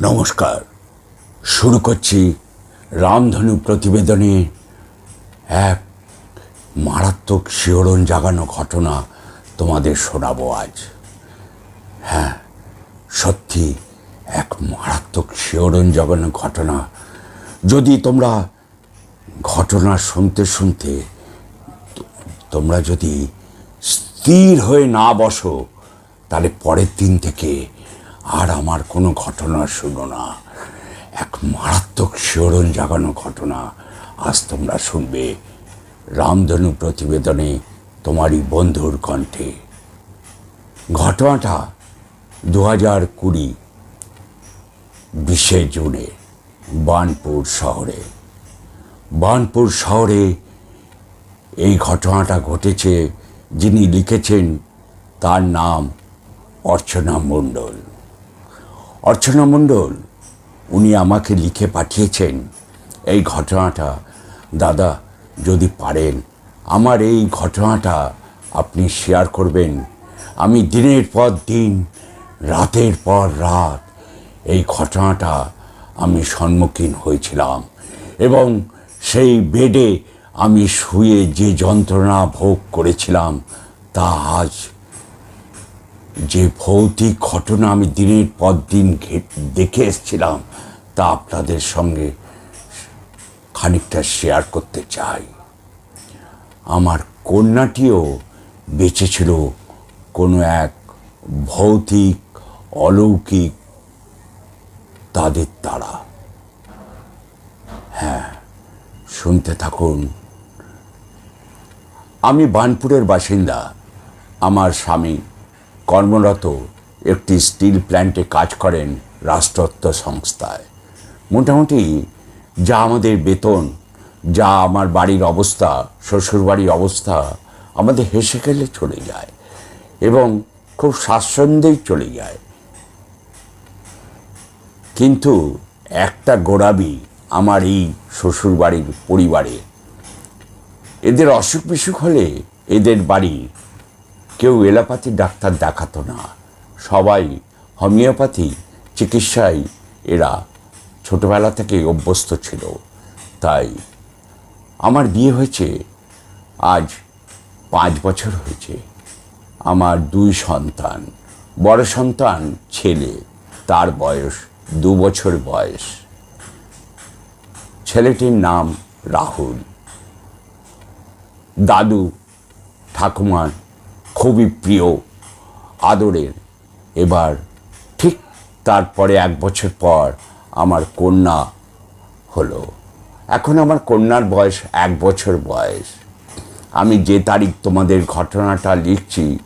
নমস্কার। শুরু করছি রামধনু প্রতিবেদনে এক মারাত্মক শিহরণ জাগানো ঘটনা তোমাদের শোনাবো আজ। হ্যাঁ সত্যি এক মারাত্মক শিহরণ জাগানো ঘটনা। যদি তোমরা ঘটনা শুনতে শুনতে তোমরা যদি স্থির হয়ে না বসো, তাহলে পরের দিন থেকে আর আমার কোনো ঘটনা শুনো না। এক মারাত্মক শিহরণ জাগানো ঘটনা আজ তোমরা শুনবে। রামধনু প্রতিবেদনে তোমারই বন্ধুর কণ্ঠে। ঘটনাটা দু হাজার কুড়ি বিশে জুনে বানপুর শহরে। বানপুর শহরে এই ঘটনাটা ঘটেছে যিনি লিখেছেন তার নাম অর্চনা মণ্ডল। অর্চনা মণ্ডল, উনি আমাকে লিখে পাঠিয়েছেন। এই ঘটনাটা, দাদা, যদি পারেন, আমার এই ঘটনাটা আপনি শেয়ার করবেন। আমি দিনের পর দিন, রাতের পর রাত এই ঘটনাটা আমি সম্মুখীন হয়েছিলাম এবং সেই বেডে আমি শুয়ে যে যন্ত্রণা ভোগ করেছিলাম, তা আজ যে ভৌতিক ঘটনা আমি দিনের পর দিন দেখে এসেছিলাম, তা আপনাদের সঙ্গে খানিকটা শেয়ার করতে চাই। আমার কন্যাটিও বেঁচে ছিল কোনো এক ভৌতিক, অলৌকিক তাদের তারা হ্যাঁ শুনতে থাকুন। আমি বানপুরের বাসিন্দা, আমার স্বামী কর্মরত একটি স্টিল প্ল্যান্টে কাজ করেন রাষ্ট্রত্ব সংস্থায়। মোটামুটি যা আমাদের বেতন, যা আমার বাড়ির অবস্থা, শ্বশুরবাড়ির অবস্থা আমাদের হেসে খেলে চলে যায় এবং খুব স্বাচ্ছন্দ্যেই চলে যায়। কিন্তু একটা গোড়াবি আমার এই শ্বশুরবাড়ির পরিবারে। এদের অসুখ বিসুখ হলে এদের বাড়ি কেউ এলাপাতি ডাক্তার দেখাতো না। সবাই হোমিওপ্যাথি চিকিৎসায় এরা ছোটবেলা থেকে অভ্যস্ত ছিল। তাই আমার বিয়ে হয়েছে, আজ পাঁচ বছর হয়েছে। আমার দুই সন্তান, বড় সন্তান, ছেলে, তার বয়স দু বছর বয়স। ছেলেটির নাম রাহুল। দাদু, ঠাকুমার খুবই প্রিয় আদরের। এবার ঠিক তারপরে এক বছর পর আমার কন্যা হলো। এখন আমার কন্যার বয়স এক বছর বয়স। আমি যে তারিখ তোমাদের ঘটনাটা লিখছি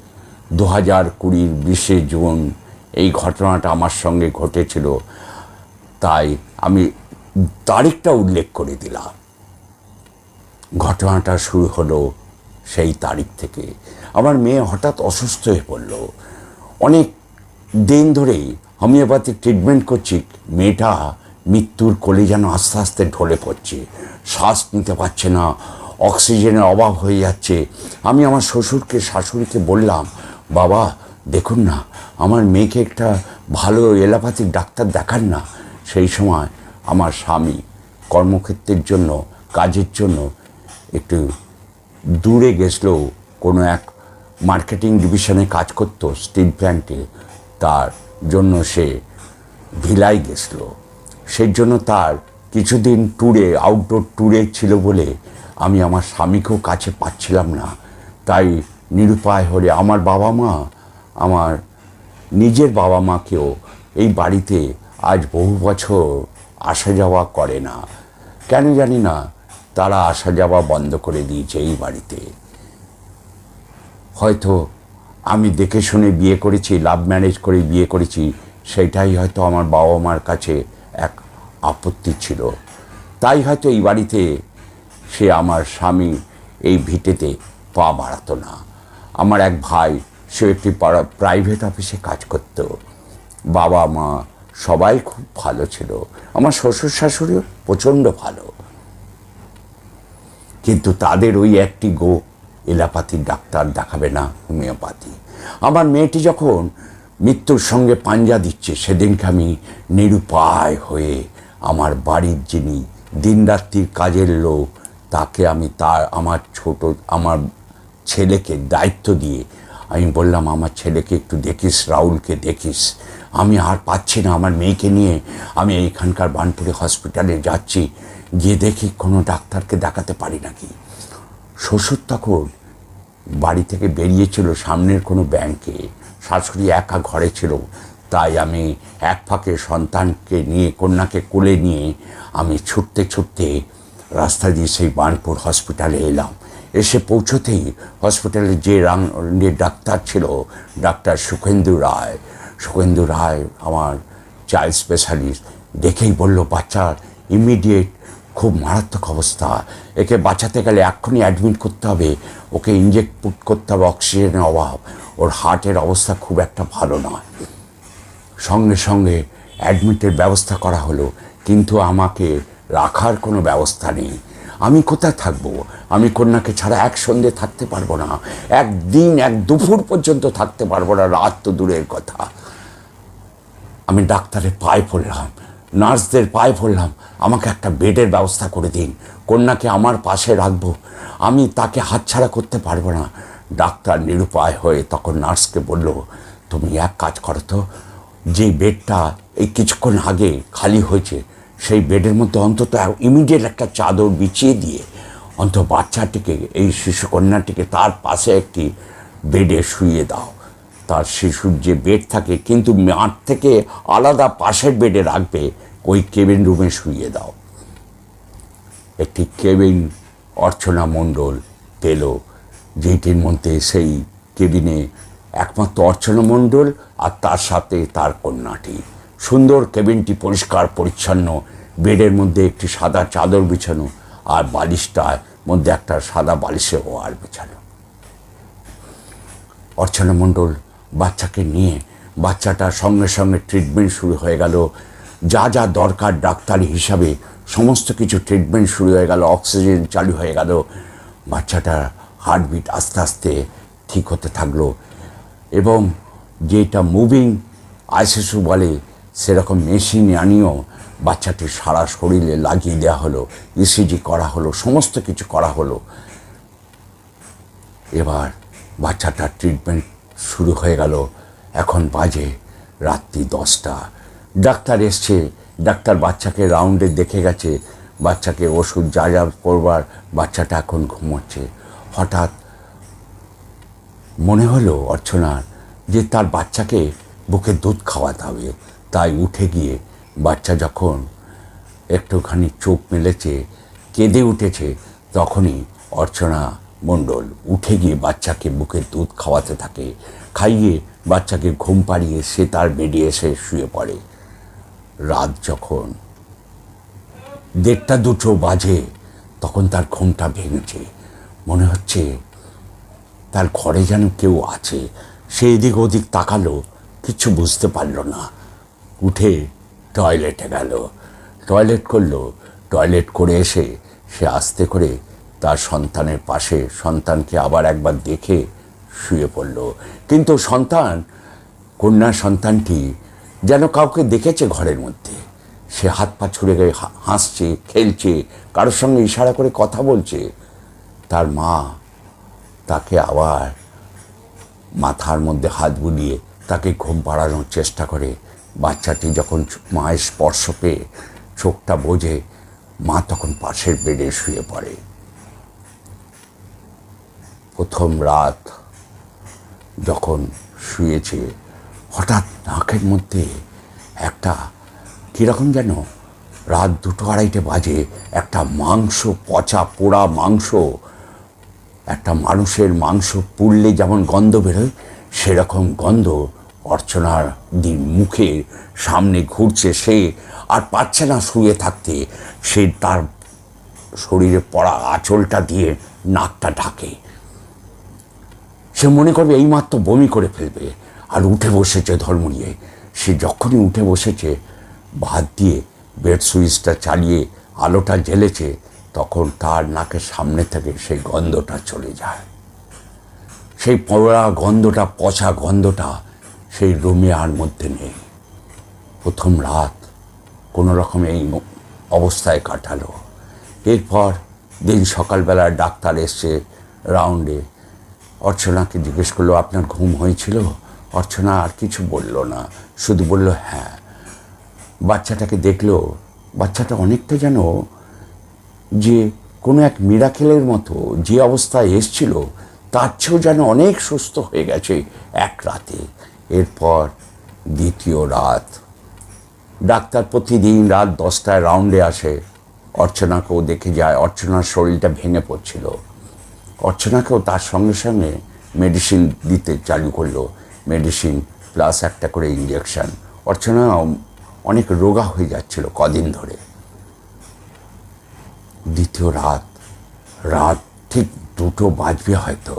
দু হাজার কুড়ির বিশে জুন, এই ঘটনাটা আমার সঙ্গে ঘটেছিল। তাই আমি তারিখটা উল্লেখ করে দিলাম। ঘটনাটা শুরু হলো সেই তারিখ থেকে। আমার মেয়ে হঠাৎ অসুস্থ হয়ে পড়ল। অনেক দিন ধরেই হোমিওপ্যাথিক ট্রিটমেন্ট করছি, মেয়েটা মৃত্যুর কোলে যেন আস্তে আস্তে ঢলে পড়ছে। শ্বাস নিতে পারছে না, অক্সিজেনের অভাব হয়ে যাচ্ছে। আমি আমার শ্বশুরকে, শাশুড়িকে বললাম, বাবা, দেখুন না, আমার মেয়েকে একটা ভালো এলোপ্যাথিক ডাক্তার দেখান না। সেই সময় আমার স্বামী কর্মক্ষেত্রের জন্য, কাজের জন্য একটু দূরে গেছলো, কোনো এক মার্কেটিং ডিভিশনে কাজ করতো স্টিল প্ল্যান্টে তার জন্য সে ভিলাই গেছলো। সেই জন্য তার কিছুদিন ট্যুরে, আউটডোর ট্যুরে ছিল বলে আমি আমার স্বামীকেও কাছে পাচ্ছিলাম না। তাই নিরুপায় হলে আমার বাবা মা, আমার নিজের বাবা মাকেও এই বাড়িতে আজ বহু বছর আসা যাওয়া করে না। কেন জানি না, তারা আসা যাওয়া বন্ধ করে দিয়েছে এই বাড়িতে। হয়তো আমি দেখে শুনে বিয়ে করেছি লাভ ম্যারেজ করে বিয়ে করেছি সেটাই হয়তো আমার বাবা মার কাছে এক আপত্তি ছিল। তাই হয়তো এই বাড়িতে সে আমার স্বামী এই ভিটেতে পা বাড়াতো না। আমার এক ভাই সে একটি প্রাইভেট অফিসে কাজ করত। বাবা মা সবাই খুব ভালো ছিল। আমার শ্বশুর শাশুড়িও প্রচণ্ড ভালো। কিন্তু তাদের ওই একটি গো এলাপাতি, ডাক্তার দেখাবে না, হোমিওপ্যাথি। আমার মেয়েটি যখন মৃত্যুর সঙ্গে পাঞ্জা দিচ্ছে, সেদিনকে আমি নিরুপায় হয়ে আমার বাড়ির যিনি দিনরাত্রির কাজের লোক, তাকে আমি তার, আমার ছোট, আমার ছেলেকে দায়িত্ব দিয়ে আমি বললাম, আমার ছেলেকে একটু দেখিস, রাহুলকে দেখিস। আমি আর পাচ্ছি না, আমার মেয়েকে নিয়ে আমি এইখানকার বানপুরে হসপিটালে যাচ্ছি, গিয়ে দেখি কোনো ডাক্তারকে দেখাতে পারি নাকি? শ্বশুর তখন বাড়ি থেকে বেরিয়েছিল সামনের কোনো ব্যাংকে শাশুড়ি একা ঘরে ছিল। তাই আমি এক ফাঁকে সন্তানকে নিয়ে, কন্যাকে কোলে নিয়ে আমি ছুটতে ছুটতে রাস্তা দিয়ে সেই বার্নপুর হসপিটালে এলাম। এসে পৌঁছতেই হসপিটালে যে রাঙের ডাক্তার ছিল, ডাক্তার সুখেন্দু রায়। সুখেন্দু রায় আমার চাইল্ড স্পেশালিস্ট দেখেই বলল বাচ্চার ইমিডিয়েট খুব মারাত্মক অবস্থা। একে বাঁচাতে গেলে এক্ষুনি অ্যাডমিট করতে হবে। ওকে ইঞ্জেক্ট পুট করতে হবে অক্সিজেনের অভাব। ওর হার্টের অবস্থা খুব একটা ভালো নয়। সঙ্গে সঙ্গে অ্যাডমিটের ব্যবস্থা করা হলো। কিন্তু আমাকে রাখার কোনো ব্যবস্থা নেই। আমি কোথায় থাকব? আমি কন্যাকে ছাড়া এক সন্ধে থাকতে পারব না। একদিন, এক দুপুর পর্যন্ত থাকতে পারব না। রাত তো দূরের কথা। আমি ডাক্তারের পায়ে পড়লাম। নার্সদের পায়ে পড়লাম। আমাকে একটা বেডের ব্যবস্থা করে দিন। কন্যাকে আমার পাশে রাখব। আমি তাকে হাতছাড়া করতে পারব না। ডাক্তার নিরুপায় হয়ে তখন নার্সকে বলল, তুমি এক কাজ করো তো। যে বেডটা এই কিছুক্ষণ আগে খালি হয়েছে, সেই বেডের মধ্যে অন্তত ইমিডিয়েট একটা চাদর বিছিয়ে দিয়ে অন্তত বাচ্চাটিকে, এই শিশু কন্যাটিকে তার পাশে একটি বেডে শুইয়ে দাও। তার শিশুর যে বেড থাকে, কিন্তু মাঠ থেকে আলাদা পাশের বেডে রাখবে, ওই কেবিন রুমে শুইয়ে দাও। একটি কেবিন অর্চনা মণ্ডল পেল, যেটির মধ্যে সেই কেবিনে একমাত্র অর্চনা মণ্ডল আর তার সাথে তার কন্যাটি। সুন্দর কেবিনটি পরিষ্কার, পরিচ্ছন্ন বেডের মধ্যে একটি সাদা চাদর বিছানো আর বালিশটার মধ্যে একটা সাদা বালিশে ওয়ার বিছানো। অর্চনা মণ্ডল বাচ্চাকে নিয়ে বাচ্চাটার সঙ্গে সঙ্গে ট্রিটমেন্ট শুরু হয়ে গেল। যা যা দরকার ডাক্তারি হিসাবে সমস্ত কিছু ট্রিটমেন্ট শুরু হয়ে গেল অক্সিজেন চালু হয়ে গেল। বাচ্চাটার হার্টবিট আস্তে আস্তে ঠিক হতে থাকল। এবং যেটা মুভিং আইসিসু বলে, সেরকম মেশিন আনিয়েও বাচ্চাটির সারা শরীরে লাগিয়ে দেওয়া হলো ইসিজি করা হলো, সমস্ত কিছু করা হলো। এবার বাচ্চাটার ট্রিটমেন্ট শুরু হয়ে গেল। এখন বাজে রাত্রি দশটা। ডাক্তার এসছে। ডাক্তার বাচ্চাকে রাউন্ডে দেখে গেছে। বাচ্চাকে ওষুধ যা যা করবার বাচ্চাটা এখন ঘুমোচ্ছে। হঠাৎ মনে হলো অর্চনার যে তার বাচ্চাকে বুকে দুধ খাওয়াতে হবে। তাই উঠে গিয়ে বাচ্চা যখন একটুখানি চোখ মেলেছে, কেঁদে উঠেছে, তখনই অর্চনা মণ্ডল উঠে গিয়ে বাচ্চাকে বুকে দুধ খাওয়াতে থাকে, খাইয়ে বাচ্চাকে ঘুম পাড়িয়ে সে তার বেডে এসে শুয়ে পড়ে। রাত যখন দেড়টা দুটো বাজে, তখন তার ঘুমটা ভেঙেছে। মনে হচ্ছে তার ঘরে যেন কেউ আছে। সে এদিক ওদিক তাকালো, কিছু বুঝতে পারল না। উঠে টয়লেটে গেল। টয়লেট করল। টয়লেট করে এসে সে আস্তে করে তার সন্তানের পাশে সন্তানকে আবার একবার দেখে শুয়ে পড়ল। কিন্তু সন্তান কন্যা সন্তানটি যেন কাউকে দেখেছে ঘরের মধ্যে। সে হাত পা ছুড়ে গিয়ে হাসছে, খেলছে, কারোর সঙ্গে ইশারা করে কথা বলছে। তার মা তাকে আবার মাথার মধ্যে হাত বুলিয়ে তাকে ঘুম পাড়ানোর চেষ্টা করে। বাচ্চাটি যখন মায়ের স্পর্শ পেয়ে চোখটা বোঝে, মা তখন পাশের বেডে শুয়ে পড়ে। প্রথম রাত যখন শুয়েছে, হঠাৎ নাকের মধ্যে একটা কীরকম যেন রাত দুটো আড়াইটে বাজে, একটা মাংস, পচা পোড়া মাংস, একটা মানুষের মাংস পুড়লে যেমন গন্ধ বেরোয়, সেরকম গন্ধ অর্চনার দিন মুখে সামনে ঘুরছে সে আর পাচ্ছে না শুয়ে থাকতে। সে তার শরীরে পড়া আঁচলটা দিয়ে নাকটা ঢাকে। সে মনে করবে এইমাত্র বমি করে ফেলবে। আর উঠে বসেছে ধর্ম নিয়ে। সে যখনই উঠে বসেছে ভাত দিয়ে বেড সুইচটা চালিয়ে আলোটা জ্বেলেছে, তখন তার নাকের সামনে থেকে সেই গন্ধটা চলে যায়। সেই পড়া গন্ধটা, পচা গন্ধটা সেই রুমে আর মধ্যে নেই। প্রথম রাত কোনো রকমে এই অবস্থায় কাটালো। এরপর দিন সকালবেলা ডাক্তার এসছে রাউন্ডে অর্চনাকে জিজ্ঞেস করল, আপনার ঘুম হয়েছিল? অর্চনা আর কিছু বলল না, শুধু বলল হ্যাঁ। বাচ্চাটাকে দেখল, বাচ্চাটা অনেকটা যেন যে কোনো এক মিরাকেলের মতো যে অবস্থায় এসছিল, তার চেয়েও যেন অনেক সুস্থ হয়ে গেছে এক রাতে। এরপর দ্বিতীয় রাত, ডাক্তার প্রতিদিন রাত দশটায় রাউন্ডে আসে। অর্চনাকেও দেখে যায়, অর্চনার শরীরটা ভেঙে পড়ছিল। অর্চনাকেও তার সঙ্গে সঙ্গে মেডিসিন দিতে চালু করল। মেডিসিন প্লাস একটা করে ইঞ্জেকশন অর্চনা অনেক রোগা হয়ে যাচ্ছিল কদিন ধরে। দ্বিতীয় রাত রাত ঠিক দুটো বাজবে হয়তো।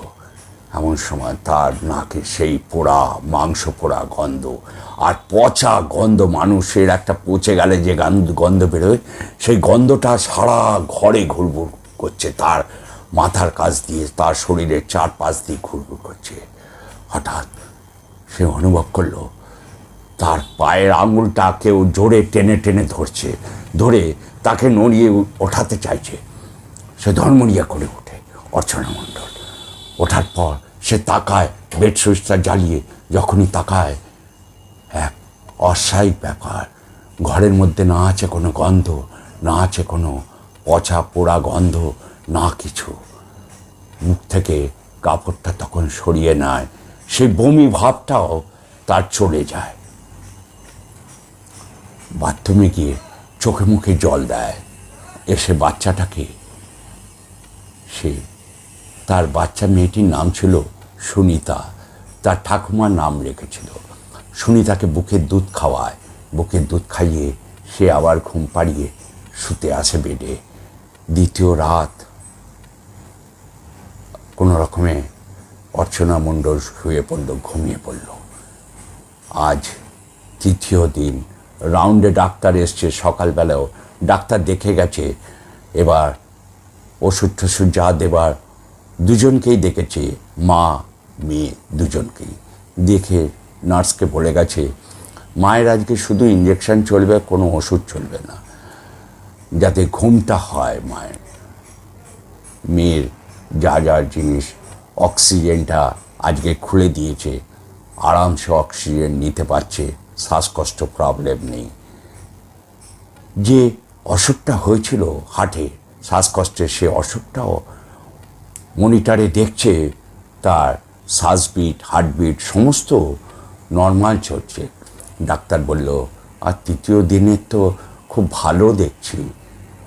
এমন সময় তার নাকে সেই পোড়া, মাংস পোড়া গন্ধ আর পচা গন্ধ মানুষের একটা পচে গেলে যে গন্ধ গন্ধ বেরোয়, সেই গন্ধটা সারা ঘরে ঘুরঘুর করছে তার মাথার কাছ দিয়ে তার শরীরের চারপাশ দিয়ে ঘুরঘুর করছে। হঠাৎ সে অনুভব করল, তার পায়ের আঙুলটা কেউ জোরে টেনে টেনে ধরছে, ধরে তাকে নড়িয়ে ওঠাতে চাইছে। সে ধর্মরিয়া করে ওঠে, অর্চনা মণ্ডল। ওঠার পর সে তাকায়, বেড সুইচটা জ্বালিয়ে, যখনই তাকায়, এক অস্বাভাবিক ব্যাপার। ঘরের মধ্যে না আছে কোনো গন্ধ, না আছে কোনো পচা পোড়া গন্ধ না কিছু। মুখ থেকে কাপড়টা তখন সরিয়ে নেয়। সেই বমি ভাবটাও তার চলে যায়। বাথরুমে গিয়ে চোখে মুখে জল দেয়। এসে বাচ্চাটাকে সে, তার বাচ্চা মেয়েটির নাম ছিল সুনিতা। তার ঠাকুমার নাম রেখেছিল। সুনিতাকে বুকের দুধ খাওয়ায়। বুকের দুধ খাইয়ে সে আবার ঘুম পাড়িয়ে শুতে আসে বেডে। দ্বিতীয় রাত কোনো রকমে অর্চনা মণ্ডল শুয়ে পড়ল, ঘুমিয়ে পড়ল। আজ তৃতীয় দিন রাউন্ডে ডাক্তার এসছে সকালবেলাও। ডাক্তার দেখে গেছে, এবার ওষুধ টষুধ যা দেবার দুজনকেই দেখেছে, মা, মেয়ে দুজনকেই। দেখে নার্সকে বলে গেছে, মায়ের আজকে শুধু ইঞ্জেকশন চলবে, কোনো ওষুধ চলবে না। যাতে ঘুমটা হয় মায়ের। মেয়ের যা যা জিনিস অক্সিজেনটা আজকে খুলে দিয়েছে, আরামসে অক্সিজেন নিতে পারছে, শ্বাসকষ্ট প্রবলেম নেই। যে অসুখটা হয়েছিল হার্টে শ্বাসকষ্টের সে অসুখটাও মনিটরে দেখছে, তার শ্বাসবিট, হার্টবিট, সমস্ত নর্মাল চলছে। ডাক্তার বলল, আর তৃতীয় দিনের তো খুব ভালো দেখছি।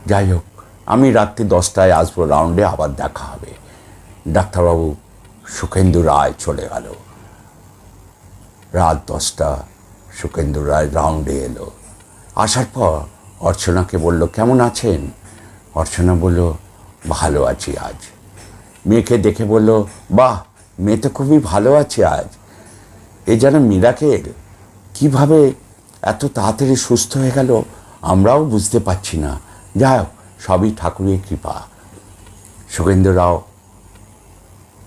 যাই হোক আমি রাত্রি দশটায় আসব রাউন্ডে আবার দেখা হবে। ডাক্তারবাবু সুখেন্দু রায় চলে গেল। রাত দশটা সুখেন্দু রায় রাউন্ডে এলো। আসার পর অর্চনাকে বলল, কেমন আছেন? অর্চনা বলল, ভালো আছি আজ। মেয়েকে দেখে বলল, বাহ, মেয়ে তো খুবই ভালো আছে আজ। এ যেন মিরাকেল, কীভাবে এত তাড়াতাড়ি সুস্থ হয়ে গেল আমরাও বুঝতে পারছি না। যাই হোক সবই ঠাকুরের কৃপা। সুখেন্দ্র রাও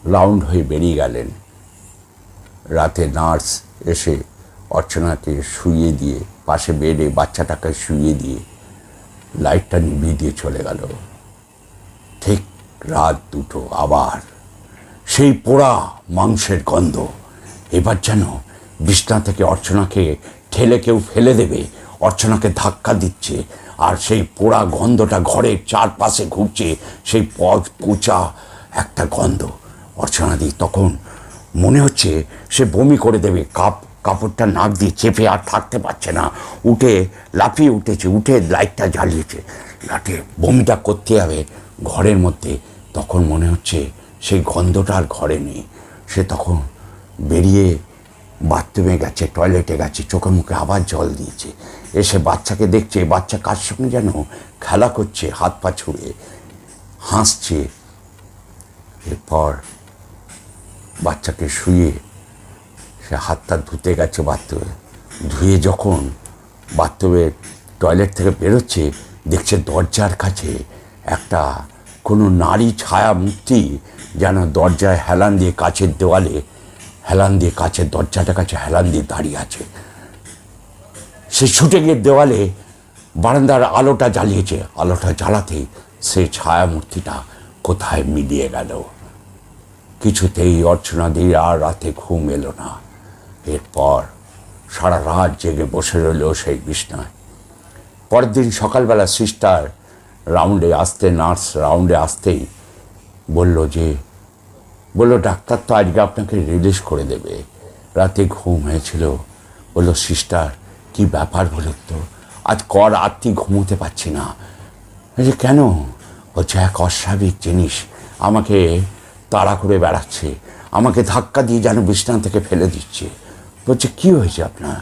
রাউন্ড হয়ে বেরিয়ে গেলেন। রাতে নার্স এসে অর্চনাকে শুয়ে দিয়ে, পাশে বেডে বাচ্চাটাকে শুইয়ে দিয়ে লাইটটা নিভিয়ে দিয়ে চলে গেল। ঠিক রাত দুটো আবার। সেই পোড়া মাংসের গন্ধ। এবার যেন বিছনা থেকে অর্চনাকে ঠেলে কেউ ফেলে দেবে অর্চনাকে ধাক্কা দিচ্ছে, আর সেই পোড়া গন্ধটা ঘরের চারপাশে ঘুরছে, সেই পচ পচা একটা গন্ধ। অর্চনা অর্চনাদি তখন মনে হচ্ছে সে বমি করে দেবে, কাপ, কাপড়টা নাক দিয়ে চেপে আর থাকতে পারছে না। উঠে, লাফিয়ে উঠেছে, উঠে লাইটটা জ্বালিয়েছে। লাটে বমিটা করতে হবে ঘরের মধ্যে। তখন মনে হচ্ছে সেই গন্ধটা আর ঘরে নেই। সে তখন বেরিয়ে বাথরুমে গেছে টয়লেটে গেছে, চোখে মুখে আবার জল দিয়েছে। এসে বাচ্চাকে দেখছে বাচ্চা কার সঙ্গে যেন খেলা করছে, হাত পা ছুঁড়ে হাসছে। এরপর বাচ্চাকে শুয়ে সে হাতটা ধুতে গেছে বাথরুমে। ধুয়ে যখন বাথরুমে টয়লেট থেকে বেরোচ্ছে, দেখছে দরজার কাছে একটা কোনো নারী ছায়া মূর্তি যেন দরজায় হেলান দিয়ে কাছের দেওয়ালে হেলান দিয়ে কাছের দরজাটা কাছে হেলান দিয়ে দাঁড়িয়ে আছে। সে ছুটে গিয়ে দেওয়ালে বারান্দার আলোটা জ্বালিয়েছে। আলোটা জ্বালাতেই সেই ছায়ামূর্তিটা কোথায় মিলিয়ে গেল? কিছুতেই অর্চনা দিয়ে আর রাতে ঘুম এলো না। এরপর সারা রাত জেগে বসে রইল সেই বিছনায়। পরের দিন সকালবেলা সিস্টার রাউন্ডে আসতে, নার্স রাউন্ডে আসতেই বলল যে বলল, ডাক্তার তো আজকে আপনাকে রিলিজ করে দেবে। রাতে ঘুম হয়েছিল। বলল সিস্টার কি ব্যাপার বলুন তো? আজ কর রাত্রি ঘুমোতে পারছি না। বলছে কেন? বলছে, এক অস্বাভাবিক জিনিস। আমাকে তাড়া করে বেড়াচ্ছে। আমাকে ধাক্কা দিয়ে যেন বিছনা থেকে ফেলে দিচ্ছে। বলছে, কি হয়েছে আপনার?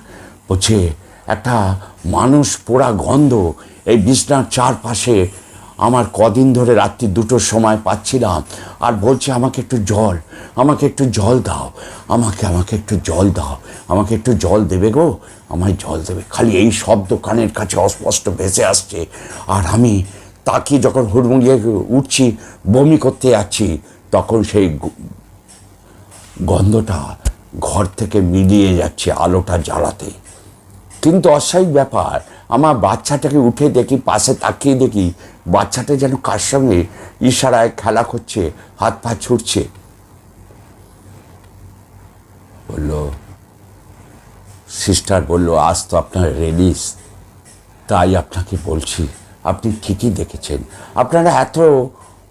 বলছে, একটা মানুষ পোড়া গন্ধ এই বিছনার চারপাশে আমার কদিন ধরে রাত্রি দুটোর সময় পাচ্ছিলাম। আর বলছে, আমাকে একটু জল, আমাকে একটু জল দাও, আমাকে আমাকে একটু জল দাও, আমাকে একটু জল দেবে গো, আমায় জল দেবে। খালি এই শব্দ কানের কাছে অস্পষ্ট ভেসে আসছে। আর আমি তাকিয়ে যখন হুড়মুড়িয়ে উঠছি, বমি করতে যাচ্ছি, তখন সেই গন্ধটা ঘর থেকে মিলিয়ে যাচ্ছে আলোটা জ্বালাতে। কিন্তু অস্বাভাবিক ব্যাপার, আমার বাচ্চাটাকে উঠে দেখি, পাশে তাকিয়ে দেখি, বাচ্চাটা যেন কার সঙ্গে ইশারায় খেলা করছে, হাত পা ছুটছে। বলল সিস্টার বলল, আজ তো আপনার রিলিজ তাই আপনাকে বলছি, আপনি ঠিকই দেখেছেন। আপনারা এত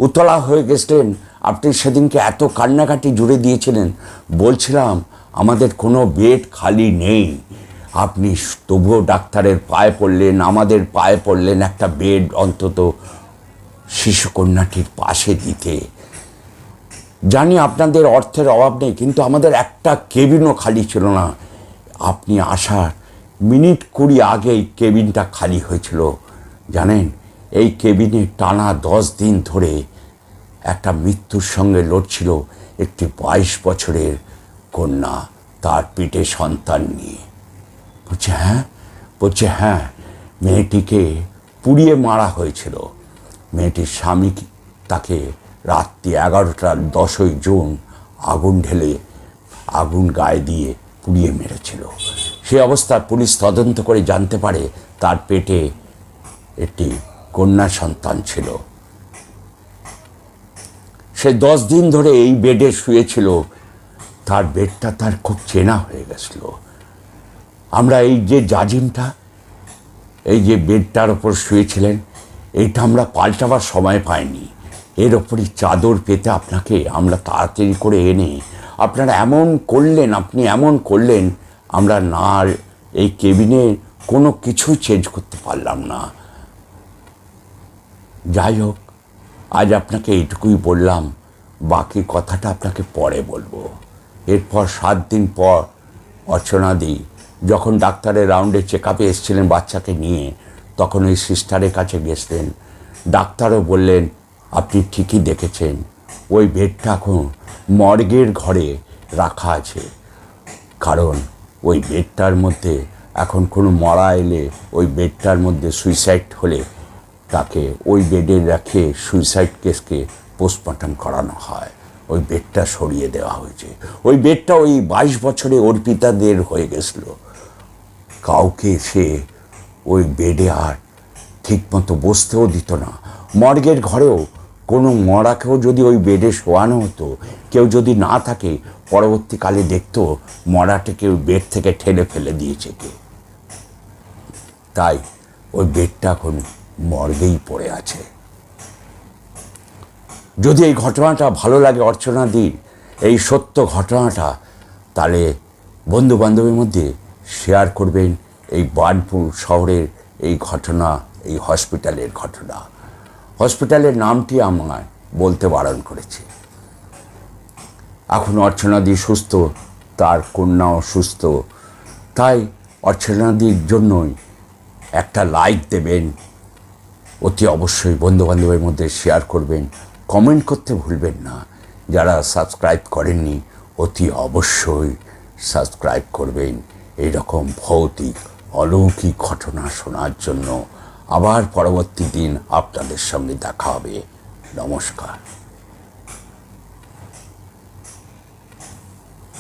উতলা হয়ে গেছিলেন, আপনি সেদিনকে এত কান্নাকাটি জুড়ে দিয়েছিলেন, বলছিলাম, আমাদের কোনো বেড খালি নেই। আপনি তবুও ডাক্তারের পায়ে পড়লেন, আমাদের পায়ে পড়লেন একটা বেড অন্তত শিশুকন্যাটির পাশে দিতে। জানি আপনাদের অর্থের অভাব নেই, কিন্তু আমাদের একটা কেবিনও খালি ছিল না। আপনি আসার মিনিট কুড়ি আগে এই কেবিনটা খালি হয়েছিল, জানেন? এই কেবিনে টানা দশ দিন ধরে একটা মৃত্যুর সঙ্গে লড়ছিল একটি বাইশ বছরের কন্যা, তার পিঠে সন্তান নিয়ে। বলছে হ্যাঁ? বলছে হ্যাঁ মেয়েটিকে পুড়িয়ে মারা হয়েছিল। মেয়েটির স্বামী তাকে রাত্রি এগারোটার দশই জুন আগুন ঢেলে, আগুন গায়ে দিয়ে পুড়িয়ে মেরেছিল। সে অবস্থায় পুলিশ তদন্ত করে জানতে পারে তার পেটে একটি কন্যা সন্তান ছিল। সে দশ দিন ধরে এই বেডে শুয়েছিল। তার বেডটা তার খুব চেনা হয়ে গেছিল। আমরা এই যে জাজিমটা, এই যে বেডটার ওপর শুয়েছিলেন, এইটা আমরা পাল্টাবার সময় পাইনি। এর ওপরই চাদর পেতে আপনাকে আমরা তাড়াতাড়ি করে এনে, আপনারা এমন করলেন, আপনি এমন করলেন, আমরা না এই কেবিনে কোনো কিছু চেঞ্জ করতে পারলাম না। যাই হোক, আজ আপনাকে এইটুকুই বললাম, বাকি কথাটা আপনাকে পরে বলব। এরপর সাত দিন পর অর্চনাদি যখন ডাক্তারের রাউন্ডে চেক আপে এসেছিলেন বাচ্চাকে নিয়ে, তখন ওই সিস্টারের কাছে গেছিলেন। ডাক্তারও বললেন, আপনি ঠিকই দেখেছেন। ওই বেডটা এখন মর্গের ঘরে রাখা আছে। কারণ ওই বেডটার মধ্যে এখন কোনো মরা এলে ওই বেডটার মধ্যে সুইসাইড হলে তাকে ওই বেডে রেখে সুইসাইড কেসকে পোস্টমর্টম করানো হয়। ওই বেডটা সরিয়ে দেওয়া হয়েছে। ওই বেডটা ওই বাইশ বছরে অর্পিতাদের হয়ে গেছিল। কাউকে সে ওই বেডে আর ঠিকমতো বসতেও দিত না। মর্গের ঘরেও কোনো মরাকেও যদি ওই বেডে শোয়ানো হতো, কেউ যদি না থাকে, পরবর্তীকালে দেখতো মরাটাকে ওই বেড থেকে ঠেলে ফেলে দিয়েছে কে। তাই ওই বেডটা এখন মর্গেই পড়ে আছে। যদি এই ঘটনাটা ভালো লাগে অর্চনা দিন এই সত্য ঘটনাটা, তাহলে বন্ধু বান্ধবের মধ্যে শেয়ার করবেন এই বার্নপুর শহরের এই ঘটনা, এই হসপিটালের ঘটনা। হসপিটালের নামটি আমায় বলতে বারণ করেছে। এখন অর্চনাদি সুস্থ, তার কন্যাও সুস্থ। তাই অর্চনাদির জন্যই একটা লাইক দেবেন। অতি অবশ্যই বন্ধুবান্ধবের মধ্যে শেয়ার করবেন। কমেন্ট করতে ভুলবেন না। যারা সাবস্ক্রাইব করেননি, অতি অবশ্যই সাবস্ক্রাইব করবেন। এইরকম ভৌতিক অলৌকিক ঘটনা শোনার জন্য আবার পরবর্তী দিন আপনাদের সঙ্গে দেখা হবে। নমস্কার।